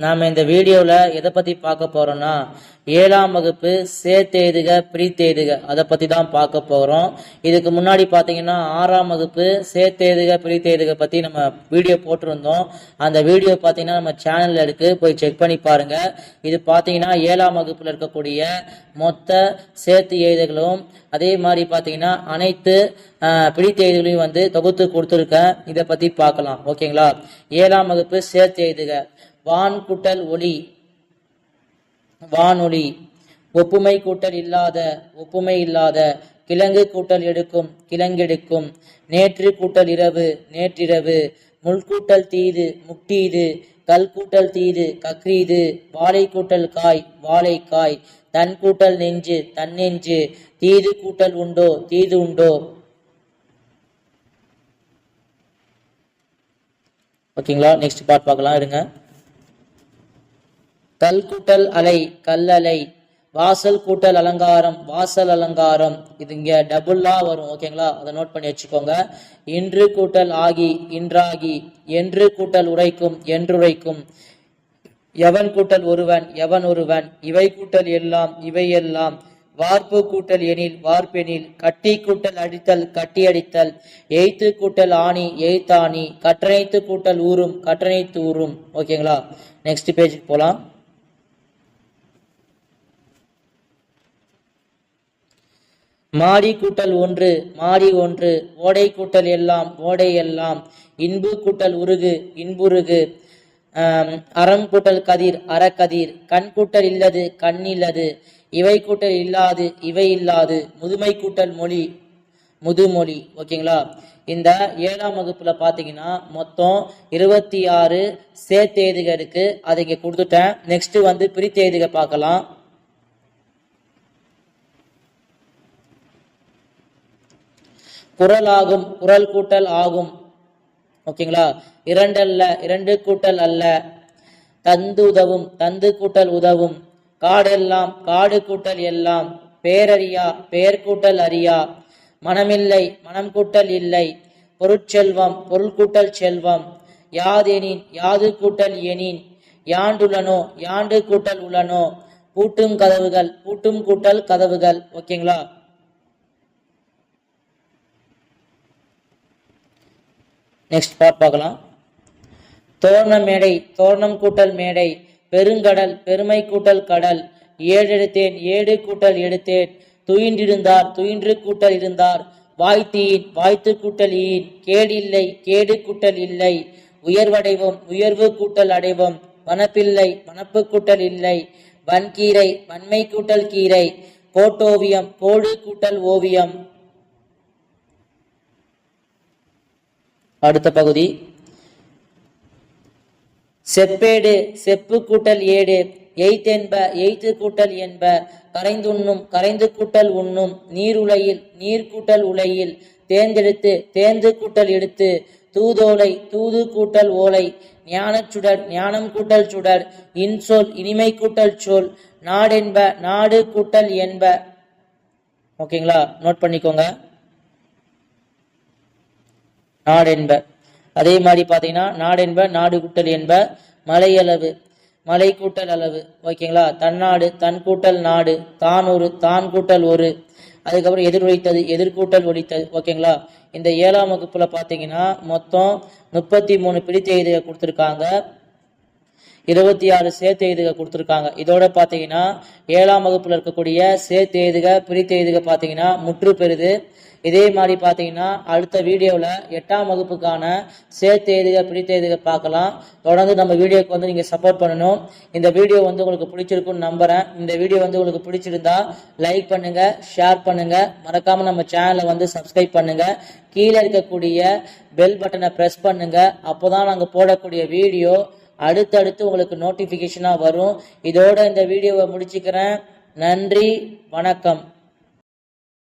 நாம் இந்த வீடியோவில் எதை பற்றி பார்க்க போகிறோம்னா ஏழாம் வகுப்பு சேர்த்தெழுதுக பிரித்தெய்துக அதை பற்றி தான் பார்க்க போகிறோம் இதுக்கு முன்னாடி பார்த்தீங்கன்னா ஆறாம் வகுப்பு சேர்த்தெழுதுக பிரித்தெய்துக பற்றி நம்ம வீடியோ போட்டிருந்தோம். அந்த வீடியோ பார்த்தீங்கன்னா நம்ம சேனலில் இருக்குது போய் செக் பண்ணி பாருங்கள் இது பார்த்தீங்கன்னா ஏழாம் வகுப்பில் இருக்கக்கூடிய மொத்த சேர்த்து எழுதுகளும் அதே மாதிரி பார்த்தீங்கன்னா அனைத்து ஆஹ், வந்து தொகுத்து கொடுத்துருக்கேன். இதை பற்றி பார்க்கலாம். ஓகேங்களா? ஏழாம் வகுப்பு சேர்த்து எழுதுக. வான் கூட்டல் ஒளி. வானொலி ஒப்புமை கூட்டல் இல்லாத ஒப்புமை இல்லாத கிழங்கு கூட்டல் எடுக்கும் கிழங்கெடுக்கும். நேற்று கூட்டல் இரவு நேற்றிரவு. முள்கூட்டல் தீது முட்டீது. கல் கூட்டல் தீது கக்ரீது. வாழை கூட்டல் காய் வாழைக்காய். தன் கூட்டல் நெஞ்சு தன்னெஞ்சு. தீது கூட்டல் உண்டோ தீது உண்டோ? ஓகேங்களா? நெக்ஸ்ட் பார்ட் பார்க்கலாம் இருங்க. கல் கூட்டல் அலை கல்லலை வாசல் கூட்டல் அலங்காரம் வாசல் அலங்காரம். இது இங்க டபுள்ளா வரும் ஓகேங்களா அதை நோட் பண்ணி வச்சுக்கோங்க. இன்று கூட்டல் ஆகி இன்றாகி என்று கூட்டல் உரைக்கும் என்றுரைக்கும். எவன் கூட்டல் ஒருவன் எவன் ஒருவன்? இவை கூட்டல் எல்லாம் இவை எல்லாம். வார்ப்பு கூட்டல் எனில் வார்ப்பெனில் கட்டி கூட்டல் அடித்தல் கட்டி அடித்தல். எய்த்து கூட்டல் ஆணி எய்த்தாணி. கட்டணைத்து கூட்டல் ஊறும் கட்டணைத்து ஊறும். ஓகேங்களா நெக்ஸ்ட் பேஜுக்கு போகலாம் மாடி கூட்டல் ஒன்று மாடி ஒன்று ஓடை கூட்டல் எல்லாம் ஓடை எல்லாம். இன்பு கூட்டல் உருகு இன்புருகு. அறம் கூட்டல் கதிர் அறக்கதிர். கண் கூட்டல் இல்லது கண் இல்லது. இவை கூட்டல் இல்லாது இவை இல்லாது. முதுமை கூட்டல் மொழி முதுமொழி. ஓகேங்களா? இந்த ஏழாம் வகுப்புல பாத்தீங்கன்னா மொத்தம் இருபத்தி ஆறு சேர்த்தேதுக இருக்கு அதை இங்க கொடுத்துட்டேன். நெக்ஸ்ட் வந்து பிரித்தேதுக பார்க்கலாம். குரல் ஆகும் குரல் கூட்டல் ஆகும். ஓகேங்களா? இரண்டல்ல இரண்டு கூட்டல் அல்ல. தந்து உதவும் தந்து கூட்டல் உதவும். காடெல்லாம் காடு கூட்டல் எல்லாம். பேரறியா பேர் கூட்டல் அறியா. மனமில்லை மனம் கூட்டல் இல்லை. பொருட்செல்வம் பொருள் கூட்டல் செல்வம். யாதெனின் யாது கூட்டல் எனின். யாண்டுலனோ யாண்டு கூட்டல் உள்ளனோ. பூட்டும் கதவுகள் பூட்டும் கூட்டல் கதவுகள். ஓகேங்களா? நெக்ஸ்ட் பார்ட் பார்க்கலாம். தோரண மேடை தோரணம் கூட்டல் மேடை பெருங்கடல் பெருமை கூட்டல் கடல் ஏடெடுத்தேன் ஏடு கூட்டல் எடுத்தேன். துயின்றிருந்தார் துயின்று கூட்டல் இருந்தார். வாய்த்தீன் வாய்த்து கூட்டல் ஈன் கேடில்லை கேடு கூட்டல் இல்லை. உயர்வடைவோம் உயர்வு கூட்டல் அடைவோம். வனப்பில்லை வனப்பு கூட்டல் இல்லை. வன்கீரை வன்மை கூட்டல் கீரை. கோட்டோவியம் கோடு கூட்டல் ஓவியம். அடுத்த பகுதி. செப்பேடு செப்பு கூட்டல் ஏடு எய்த்தென்ப எய்த்து கூட்டல் என்ப கரைந்துண்ணும் கரைந்து கூட்டல் உண்ணும் நீர் உலையில் நீர் கூட்டல் உலையில் தேர்ந்தெடுத்து தேர்ந்து கூட்டல் எடுத்து தூதோலை தூது கூட்டல் ஓலை ஞானச் சுடர் ஞானம் கூட்டல் சுடர் இன்சொல் இனிமை கூட்டல் சொல் நாடென்ப நாடு கூட்டல் என்ப. ஓகேங்களா? நோட் பண்ணிக்கோங்க. நாடென்ப. அதே மாதிரி பார்த்தீங்கன்னா நாடென்ப நாடு கூட்டல் என்ப மலையளவு மலை கூட்டல் அளவு. ஓகேங்களா? தன்னாடு தன் கூட்டல் நாடு தான் ஒரு தான் கூட்டல் ஒரு. அதுக்கப்புறம் எதிர் ஒழித்தது எதிர்கூட்டல் ஒழித்தது ஓகேங்களா? இந்த ஏழாம் வகுப்புல பார்த்தீங்கன்னா மொத்தம் முப்பத்தி மூணு பிடித்த எழுதுக கொடுத்துருக்காங்க. இருபத்தி ஆறு சேர்த்து எழுதுக கொடுத்துருக்காங்க. இதோட பார்த்தீங்கன்னா ஏழாம் வகுப்புல இருக்கக்கூடிய சேர்த்து எழுதுக பிரித்து எழுதுக பார்த்தீங்கன்னா முற்று பெறுது. இதே மாதிரி பார்த்தீங்கன்னா அடுத்த வீடியோவில் எட்டாம் வகுப்புக்கான சேர்த்து எழுதுக பிடித்த எழுதுக பார்க்கலாம். தொடர்ந்து நம்ம வீடியோக்கு வந்து நீங்கள் சப்போர்ட் பண்ணணும். இந்த வீடியோ வந்து உங்களுக்கு பிடிச்சிருக்குன்னு நம்புறேன். இந்த வீடியோ வந்து உங்களுக்கு பிடிச்சிருந்தா லைக் பண்ணுங்கள் ஷேர் பண்ணுங்கள் மறக்காமல் நம்ம சேனலை வந்து சப்ஸ்கிரைப் பண்ணுங்கள் கீழே இருக்கக்கூடிய பெல் பட்டனை ப்ரெஸ் பண்ணுங்கள் அப்போ தான் நாங்கள் போடக்கூடிய வீடியோ அடுத்தடுத்து உங்களுக்கு நோட்டிஃபிகேஷனாக வரும். இதோட இந்த வீடியோவை முடிச்சுக்கிறேன். நன்றி வணக்கம்.